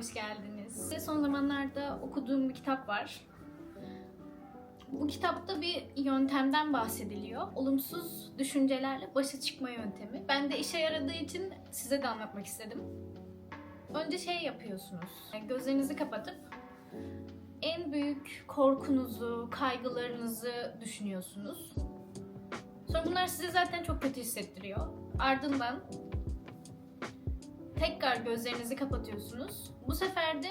hoş geldiniz. Son zamanlarda okuduğum bir kitap var. Bu kitapta bir yöntemden bahsediliyor. Olumsuz düşüncelerle başa çıkma yöntemi. Ben de işe yaradığı için size de anlatmak istedim. Önce şey yapıyorsunuz. Gözlerinizi kapatıp en büyük korkunuzu, kaygılarınızı düşünüyorsunuz. Sonra bunlar size zaten çok kötü hissettiriyor. Ardından tekrar gözlerinizi kapatıyorsunuz. Bu sefer de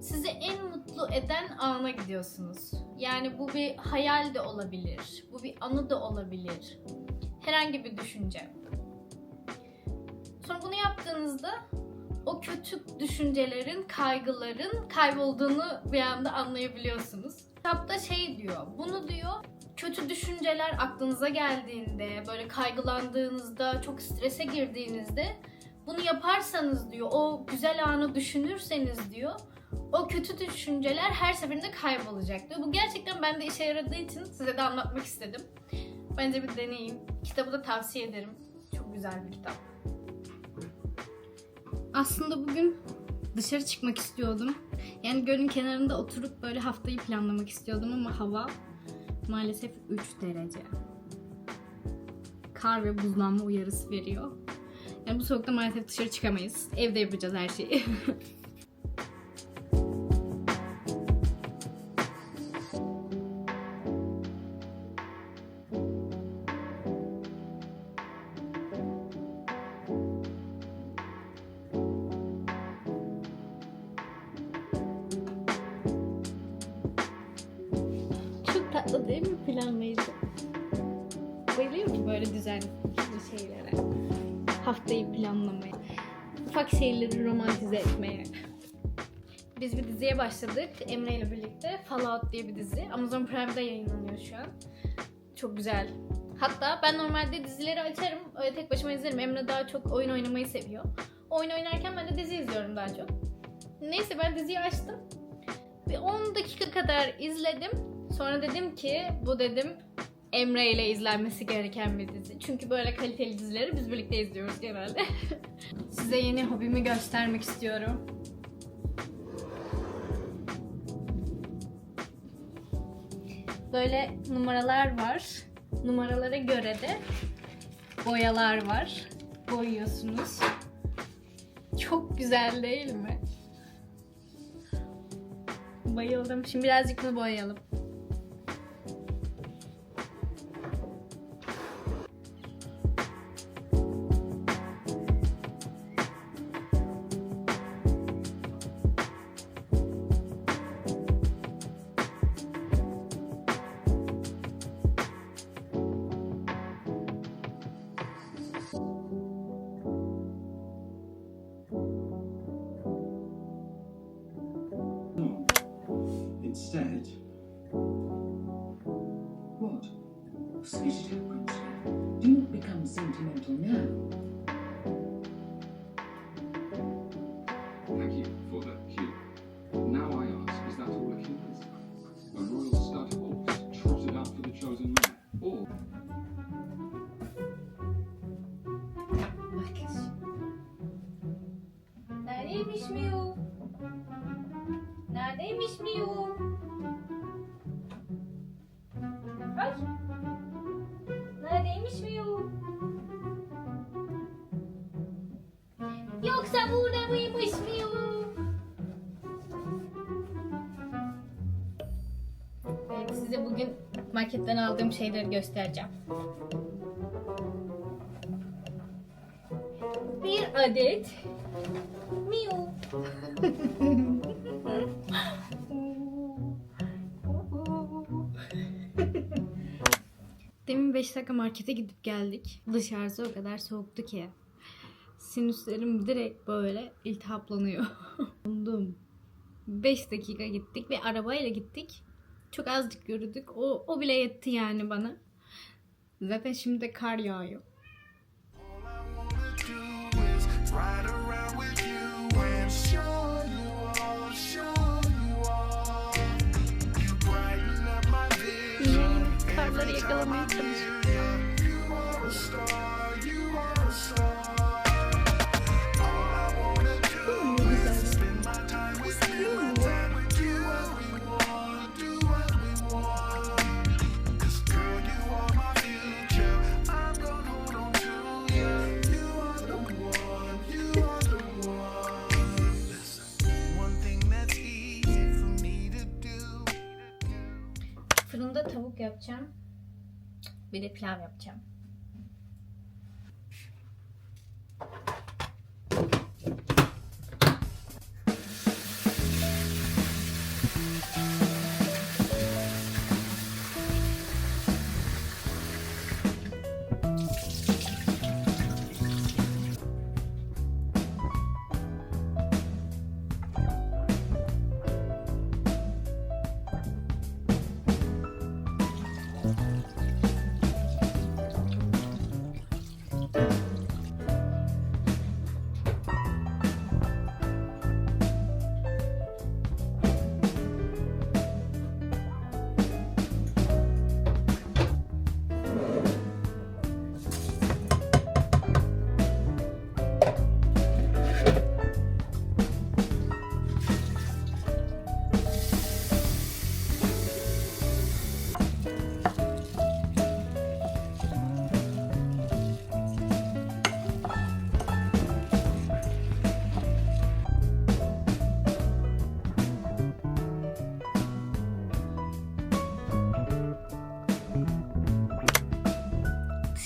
sizi en mutlu eden ana gidiyorsunuz. Yani bu bir hayal de olabilir, bu bir anı da olabilir. Herhangi bir düşünce. Sonra bunu yaptığınızda o kötü düşüncelerin, kaygıların kaybolduğunu bir anda anlayabiliyorsunuz. Kitapta şey diyor, bunu diyor kötü düşünceler aklınıza geldiğinde, böyle kaygılandığınızda, çok strese girdiğinizde bunu yaparsanız diyor, o güzel anı düşünürseniz diyor, o kötü düşünceler her seferinde kaybolacak diyor. Bu gerçekten bende işe yaradığı için size de anlatmak istedim. Bence bir deneyin. Kitabı da tavsiye ederim. Çok güzel bir kitap. Aslında bugün dışarı çıkmak istiyordum. Yani gölün kenarında oturup böyle haftayı planlamak istiyordum ama hava maalesef 3 derece. Kar ve buzlanma uyarısı veriyor. Yani bu soğukta maalesef dışarı çıkamayız. Evde yapacağız her şeyi. Tatlı değil mi planlayıcı? Bayılıyorum böyle düzenli şeylere. Haftayı planlamaya. Ufak şeyleri romantize etmeye. Biz bir diziye başladık Emre ile birlikte. Fallout diye bir dizi. Amazon Prime'da yayınlanıyor şu an. Çok güzel. Hatta ben normalde dizileri açarım, öyle tek başıma izlerim. Emre daha çok oyun oynamayı seviyor. Oyun oynarken ben de dizi izliyorum daha çok. Neyse ben diziyi açtım. Bir 10 dakika kadar izledim. Sonra dedim ki bu dedim Emre ile izlenmesi gereken bir dizi. Çünkü böyle kaliteli dizileri biz birlikte izliyoruz genelde. Size yeni hobimi göstermek istiyorum. Böyle numaralar var. Numaralara göre de boyalar var. Boyuyorsunuz. Çok güzel değil mi? Bayıldım. Şimdi birazcık da boyayalım. Instead. What? Up, Do not become sentimental now. Yoksa burada mıymış Miu? Ben size bugün marketten aldığım şeyleri göstereceğim. Bir adet Miu. Demin 5 dakika markete gidip geldik. Dışarısı o kadar soğuktu ki. Sinüslerim direkt böyle iltihaplanıyor. Dondum. 5 dakika gittik ve arabayla gittik. Çok azıcık yürüdük. O, o bile yetti yani bana. Zaten şimdi de kar yağıyor. do is Bir de pilav yapacağım.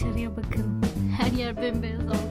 Dışarıya bakın. Her yer bembeyaz oldu.